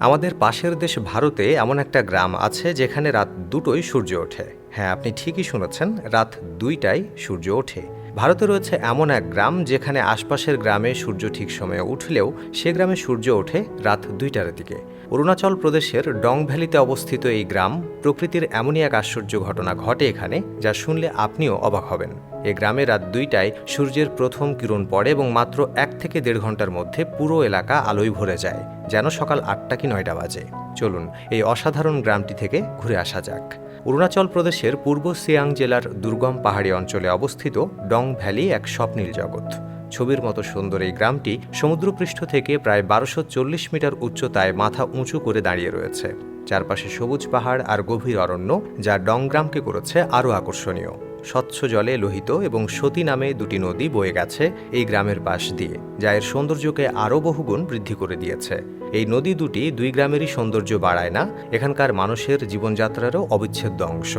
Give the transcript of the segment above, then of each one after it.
আমাদের পাশের দেশ ভারতে এমন একটা গ্রাম আছে যেখানে রাত দুটোই সূর্য ওঠে। হ্যাঁ আপনি ঠিকই শুনেছেন, রাত দুইটায় সূর্য ওঠে। ভারতে রয়েছে এমন এক গ্রাম যেখানে আশপাশের গ্রামে সূর্য ঠিক সময়ে উঠলেও সে গ্রামে সূর্য ওঠে রাত দুইটার দিকে। অরুণাচল প্রদেশের ডং ভ্যালিতে অবস্থিত এই গ্রাম প্রকৃতির এমনই এক আশ্চর্য ঘটনা ঘটে এখানে, যা শুনলে আপনিও অবাক হবেন। এ গ্রামে রাত দুইটায় সূর্যের প্রথম কিরণ পড়ে এবং মাত্র এক থেকে দেড় ঘণ্টার মধ্যে পুরো এলাকা আলোয় ভরে যায়, যেন সকাল আটটা কি নয়টা বাজে। চলুন, এই অসাধারণ গ্রামটি থেকে ঘুরে আসা যাক। অরুণাচল প্রদেশের পূর্ব সিয়াং জেলার দুর্গম পাহাড়ি অঞ্চলে অবস্থিত ডং ভ্যালি এক স্বপ্নীল জগৎ। ছবির মতো সুন্দর এই গ্রামটি সমুদ্রপৃষ্ঠ থেকে প্রায় বারোশো চল্লিশ মিটার উচ্চতায় মাথা উঁচু করে দাঁড়িয়ে রয়েছে। চারপাশে সবুজ পাহাড় আর গভীর অরণ্য, যা ডং গ্রামকে করেছে আরও আকর্ষণীয়। স্বচ্ছ জলে লোহিত এবং সতী নামে দুটি নদী বয়ে গেছে এই গ্রামের পাশ দিয়ে, যা এর সৌন্দর্যকে আরও বহুগুণ বৃদ্ধি করে দিয়েছে। এই নদী দুটি দুই গ্রামেরই সৌন্দর্য বাড়ায় না, এখানকার মানুষের জীবনযাত্রারও অবিচ্ছেদ্য অংশ।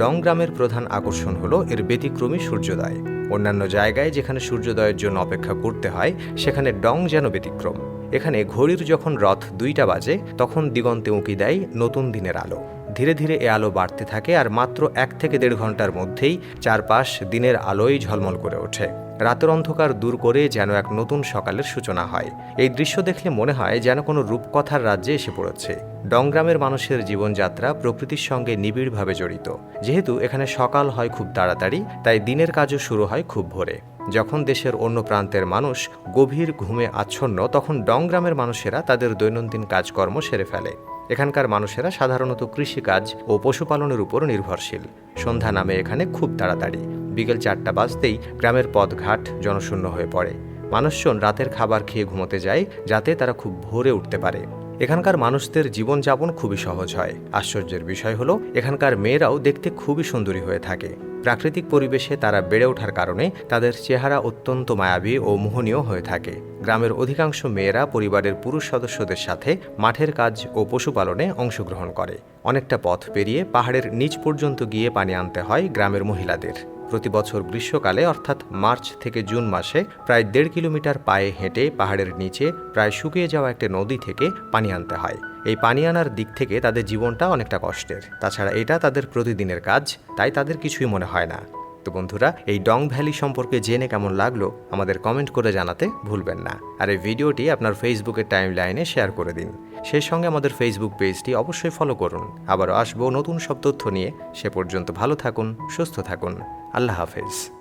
ডং গ্রামের প্রধান আকর্ষণ হল এর ব্যতিক্রমী সূর্যোদয়। অন্যান্য জায়গায় যেখানে সূর্যোদয়ের জন্য অপেক্ষা করতে হয়, সেখানে ডং যেন ব্যতিক্রম। এখানে ঘড়ির যখন রথ দুইটা বাজে, তখন দিগন্তে উঁকি দেয় নতুন দিনের আলো। ধীরে ধীরে এ আলো বাড়তে থাকে আর মাত্র এক থেকে দেড় ঘণ্টার মধ্যেই চারপাশ দিনের আলোয় ঝলমল করে ওঠে। রাতের অন্ধকার দূর করে যেন এক নতুন সকালের সূচনা হয়। এই দৃশ্য দেখলে মনে হয় যেন কোনো রূপকথার রাজ্যে এসে পড়েছে। ডংগ্রামের মানুষের জীবনযাত্রা প্রকৃতির সঙ্গে নিবিড়ভাবে জড়িত। যেহেতু এখানে সকাল হয় খুব তাড়াতাড়ি, তাই দিনের কাজও শুরু হয় খুব ভোরে। যখন দেশের অন্য প্রান্তের মানুষ গভীর ঘুমে আচ্ছন্ন, তখন ডংগ্রামের মানুষেরা তাদের দৈনন্দিন কাজকর্ম সেরে ফেলে। এখানকার মানুষেরা সাধারণত কৃষিকাজ ও পশুপালনের উপর নির্ভরশীল। সন্ধ্যা নামে এখানে খুব তাড়াতাড়ি। বিকেল চারটা বাজতেই গ্রামের পথঘাট জনশূন্য হয়ে পড়ে। মানুষজন রাতের খাবার খেয়ে ঘুমোতে যায়, যাতে তারা খুব ভোরে উঠতে পারে। এখানকার মানুষদের জীবনযাপন খুবই সহজ হয়। আশ্চর্যের বিষয় হলো, এখানকার মেয়েরাও দেখতে খুবই সুন্দরী হয়ে থাকে। প্রাকৃতিক পরিবেশে তারা বেড়ে ওঠার কারণে তাদের চেহারা অত্যন্ত মায়াবী ও মোহনীয় হয়ে থাকে। গ্রামের অধিকাংশ মেয়েরা পরিবারের পুরুষ সদস্যদের সাথে মাঠের কাজ ও পশুপালনে অংশগ্রহণ করে। অনেকটা পথ পেরিয়ে পাহাড়ের নিচ পর্যন্ত গিয়ে পানি আনতে হয় গ্রামের মহিলাদের। প্রতি বছর গ্রীষ্মকালে, অর্থাৎ মার্চ থেকে জুন মাসে, প্রায় দেড় কিলোমিটার পায়ে হেঁটে পাহাড়ের নিচে প্রায় শুকিয়ে যাওয়া একটি নদী থেকে পানি আনতে হয়। এই পানি আনার দিক থেকে তাদের জীবনটা অনেকটা কষ্টের। তাছাড়া এটা তাদের প্রতিদিনের কাজ, তাই তাদের কিছুই মনে হয় না। তো বন্ধুরা, এই ডং ভ্যালি সম্পর্কে জেনে কেমন লাগল আমাদের কমেন্ট করে জানাতে ভুলবেন না। আর এই ভিডিওটি আপনার ফেসবুকের টাইম লাইনে শেয়ার করে দিন। সেই সঙ্গে আমাদের ফেসবুক পেজটি অবশ্যই ফলো করুন। আবারও আসব নতুন সব তথ্য নিয়ে। সে পর্যন্ত ভালো থাকুন, সুস্থ থাকুন। আল্লাহ হাফেজ।